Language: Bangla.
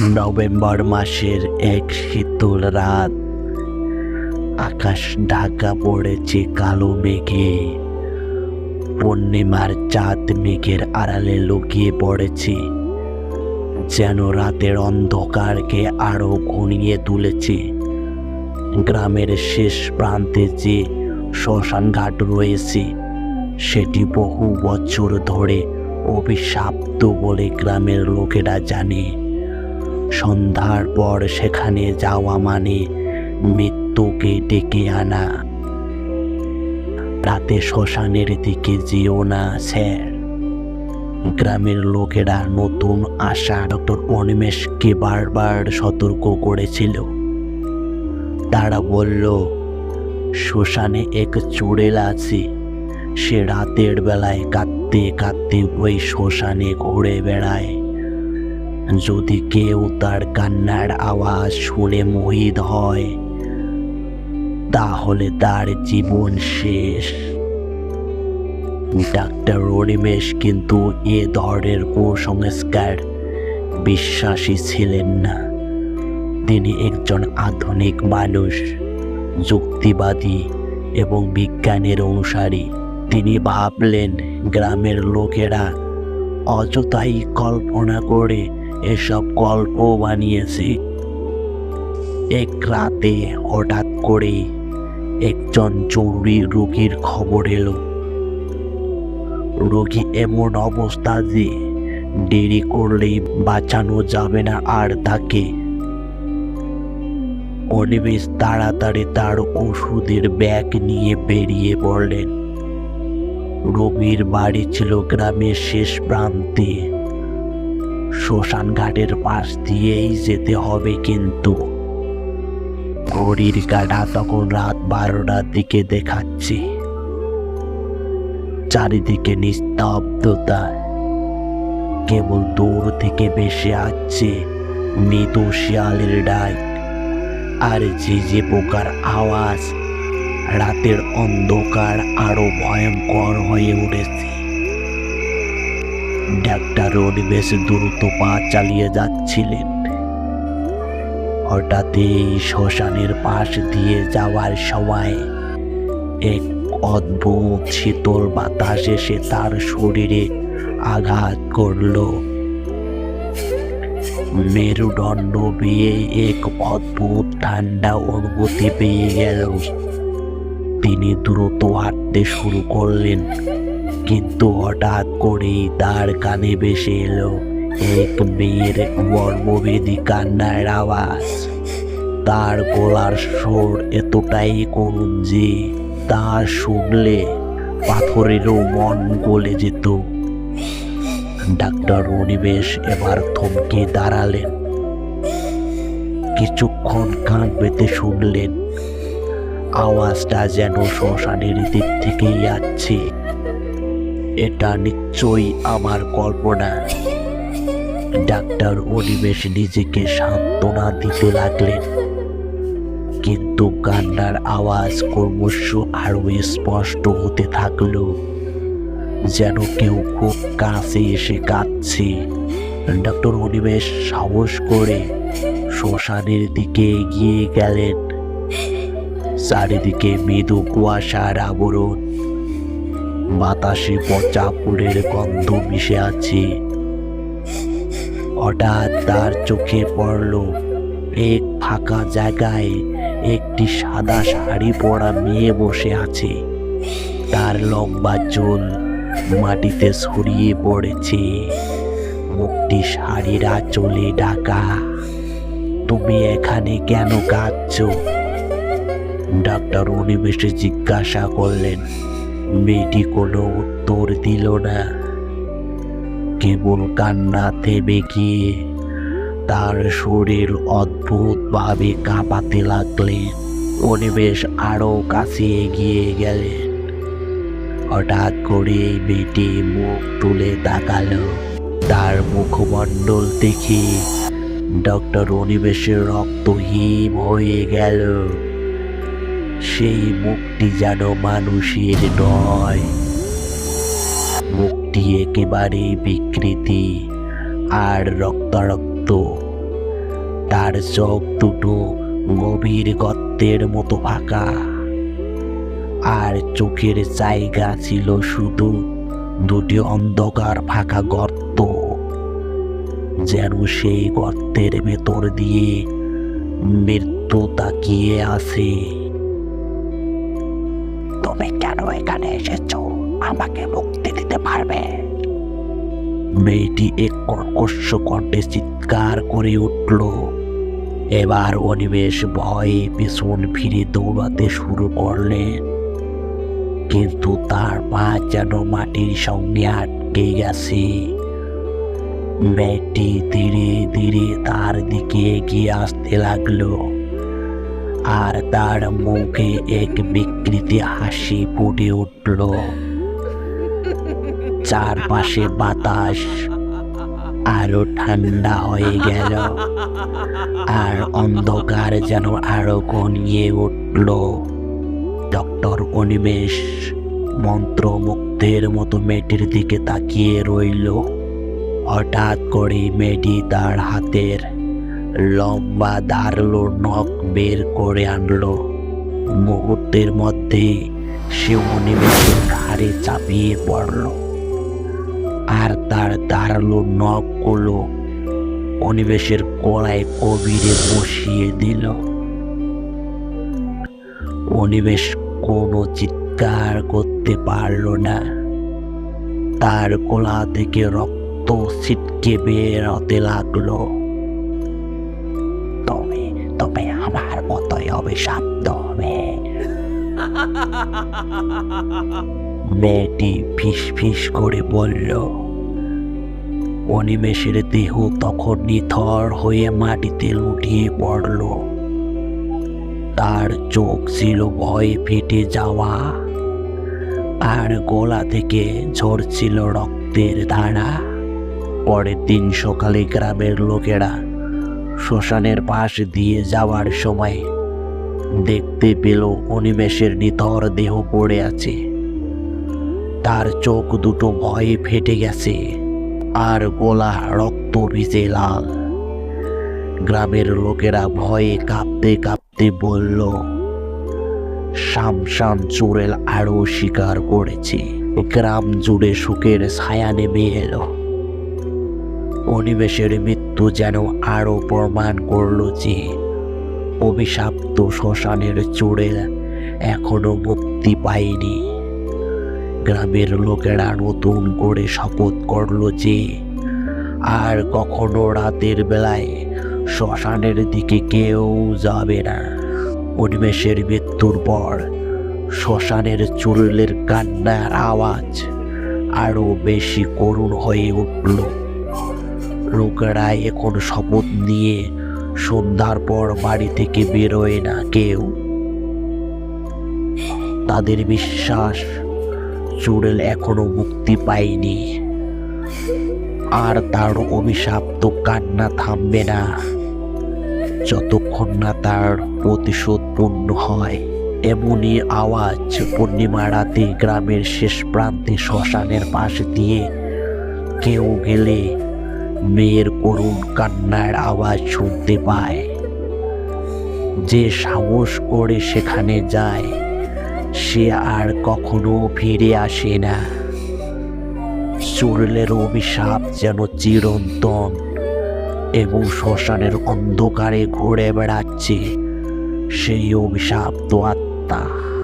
নভেম্বর মাসের এক শীতল রাত। আকাশ ঢাকা পড়েছে কালো মেঘে। পূর্ণিমার চাঁদ মেঘের আড়ালে লুকিয়ে পড়েছে। যেন রাতের অন্ধকারকে আরও ঘনিয়ে তুলেছে। গ্রামের শেষ প্রান্তে যে শ্মশান ঘাট রয়েছে সেটি বহু বছর ধরে অভিশাপ্ত বলে গ্রামের লোকেরা জানে। সন্ধ্যার পর সেখানে যাওয়া মানে মৃত্যুকে ডেকে আনা। রাতে শ্মশানের দিকে যেও না, স্যার। গ্রামের লোকেরা নতুন আশা ডক্টর অনিমেষকে বারবার সতর্ক করেছিল। তারা বলল, শ্মশানে এক চুড়েল আছে। সে রাতের বেলায় কাঁদতে কাঁদতে ওই শ্মশানে ঘুরে বেড়ায়। যদি কেউ তার কান্নার আওয়াজ শুনে মোহিত হয়, তাহলে তার জীবন শেষ। ডাক্তার রনিমেষ কিন্তু এ ধরনের কুসংস্কার বিশ্বাসী ছিলেন না। তিনি একজন আধুনিক মানুষ, যুক্তিবাদী এবং বিজ্ঞানের অনুসারী। তিনি ভাবলেন, গ্রামের লোকেরা অযথাই কল্পনা করে এসব গল্প বানিয়েছে। এক রাতে হঠাৎ করে একজন জরুরি রোগীর খবর এলো। রোগী এমন অবস্থা যে দেরি করলেই বাঁচানো যাবে না আর তাকে। অনিমেষ তাড়াতাড়ি তার ওষুধের ব্যাগ নিয়ে বেরিয়ে পড়লেন। রবির বাড়ি ছিল গ্রামের শেষ প্রান্তে। শ্মশান ঘাটের পাশ দিয়েই যেতে হবে কিন্তু। ঘড়ির কাটা তখন রাত বারোটার দিকে দেখাচ্ছে। চারিদিকে নিস্তব্ধতা। কেবল দূর থেকে ভেসে আসছে মৃদু শিয়ালের ডাক। আর যে পোকার আওয়াজ। রাতের অন্ধকার আরও ভয়ঙ্কর হয়ে উঠেছে। ডাক্তার বেশ দ্রুত পা চালিয়ে যাচ্ছিলেন। হঠাৎই শ্মশানের পাশ দিয়ে যাওয়ার সময় এক অদ্ভুত শীতল বাতাস এসে তার শরীরে আঘাত করল। মেরুদণ্ড বেয়ে এক অদ্ভুত ঠান্ডা অনুভূতি পেয়ে গেল। তিনি দ্রুত হাঁটতে শুরু করলেন। কিন্তু হঠাৎ করেই তার কানে ভেসে এলো এক মেয়ের মর্মবেদী কান্নার আওয়াজ। তার গলার সুর এতটাই করুণ যে তা শুনলে পাথরেরও মন গলে যেত। ডাক্তার অনিমেষ এবার থমকে দাঁড়ালেন। কিছুক্ষণ কান পেতে শুনলেন আওয়াজটা যেন শ্মশানের দিক থেকেই আসছে এটা নিশ্চয়ই আমার কল্পনা। ডাক্তার অনিমেষ নিজেকে সান্ত্বনা দিতে লাগলেন। কিন্তু কান্নার আওয়াজ ক্রমশ আরও স্পষ্ট হতে থাকল। যেন কেউ খুব কাছে এসে কাঁদছে। ডক্টর অনিমেষ সাহস করে শ্মশানের দিকে এগিয়ে গেলেন। চারিদিকে মৃদু কুয়াশার আবরণ। বাতাসে পচা ফুলের গন্ধ মিশে আছে। হঠাৎ তার চোখে পড়ল এক ফাঁকা জায়গায় একটি সাদা শাড়ি পরা মেয়ে বসে আছে। তার লম্বা চুল মাটিতে ছড়িয়ে পড়েছে। মুখটি শাড়ির আঁচলে ঢাকা। তুমি এখানে কেন কাঁদছ? ডাক্তার অনিমেষে জিজ্ঞাসা করলেন, মেয়েটি কোনো উত্তর দিল না। কেবল কান্না থেমে গিয়ে তার শরীর অদ্ভুতভাবে কাঁপাতে লাগলেন অনিমেষ আরও কাছে এগিয়ে গেলেন। হঠাৎ করে মেয়েটি মুখ তুলে তাকালো। তার মুখমণ্ডল দেখে ডক্টর অনিমেষের রক্তহীন হয়ে গেল। সেই মুখটি যেন মানুষের নয়। মুখটি একেবারে বিকৃতি আর রক্তারক্ত। তার চোখ দুটো গভীর গর্তের মতো ফাঁকা। আর চোখের জায়গা ছিল শুধু দুটি অন্ধকার ফাঁকা গর্ত। যেন সেই গর্তের ভেতর দিয়ে মৃত্যু তাকিয়ে আসে তুমি কেন এখানে এসেছ, আমাকে মুক্তি দিতে পারবে। মেয়েটি এক কর্কশ কণ্ঠে চিৎকার করে উঠল। এবার অনিমেষ ভয়ে পেছন ফিরে দৌড়াতে শুরু করলেন কিন্তু তার পা যেন মাটির সঙ্গে আটকে গেছে। মেয়েটি ধীরে ধীরে তার দিকে এগিয়ে আসতে লাগল। আর তার মুখে এক বিকৃতি হাসি ফুটে উঠল। চারপাশে বাতাস আরও ঠান্ডা হয়ে গেল, আর অন্ধকার যেন আরও ঘনিয়ে উঠল। ডক্টর অনিমেষ মন্ত্রমুগ্ধের মতো মেয়েটির দিকে তাকিয়ে রইল। হঠাৎ করে মেয়েটি তার হাতের লম্বা ধারালো নখ বের করে আনলো। মুহূর্তের মধ্যে সে অনিমেষের ঘাড়ে চাপিয়ে পড়ল। আর তার ধারালো নখগুলো অনিমেষের গলায় কবিরে বসিয়ে দিল। অনিমেষ কোনো চিৎকার করতে পারল না। তার গলা থেকে রক্ত ছিটকে বেরোতে লাগল। তুমি আমার মতোই অভিশপ্ত হবে। মেয়েটি ফিস ফিস করে বলল, অনিমেষের দেহ তখন নিথর হয়ে মাটিতে লুটিয়ে পড়ল। তার চোখ ছিল ভয়ে ফেটে যাওয়া আর গলা থেকে ঝরছিল রক্তের ধারা। পরের দিন সকালে গ্রামের লোকেরা শ্মশানের পাশ দিয়ে যাওয়ার সময় দেখতে পেল অনিমেষের নিথর দেহ পড়ে আছে। তার চোখ দুটো ভয়ে ফেটে গেছে আর গোলা রক্ত ভিজে লাল। গ্রামের লোকেরা ভয়ে কাঁপতে কাঁপতে বলল, শামশান চুরেল আরও শিকার করেছে। গ্রাম জুড়ে সুখের ছায়া নেমে এলো। অনিমেষের মৃত্যু যেন আরও প্রমাণ করল যে অভিশাপ্ত শ্মশানের চুড়েল এখনও মুক্তি পায়নি। গ্রামের লোকেরা নতুন করে শপথ করল যে আর কখনো রাতের বেলায় শ্মশানের দিকে কেউ যাবে না। উন্মেষের মৃত্যুর পর শ্মশানের চুরুলের কান্নার আওয়াজ আরও বেশি করুণ হয়ে উঠল। লোকেরা এখন শপথ নিয়ে সন্ধ্যার পর বাড়ি থেকে বেরোয় না কেউ। তাদের বিশ্বাস, চুড়েল এখনও মুক্তি পায়নি। আর তার অভিশাপ্ত কান্না থামবে না। যতক্ষণ না তার প্রতিশোধ পূর্ণ হয়, এমনই আওয়াজ পূর্ণিমা রাতে গ্রামের শেষ প্রান্তে শ্মশানের পাশ দিয়ে কেউ গেলে মেয়ের করুণ কান্নার আওয়াজ শুনতে পায়। যে সাহস করে সেখানে যায়, সে আর কখনো ফিরে আসে না। চুরলের অভিশাপ যেন চিরন্তন এবং শ্মশানের অন্ধকারে ঘুরে বেড়াচ্ছে সেই অভিশাপ তো আত্মা।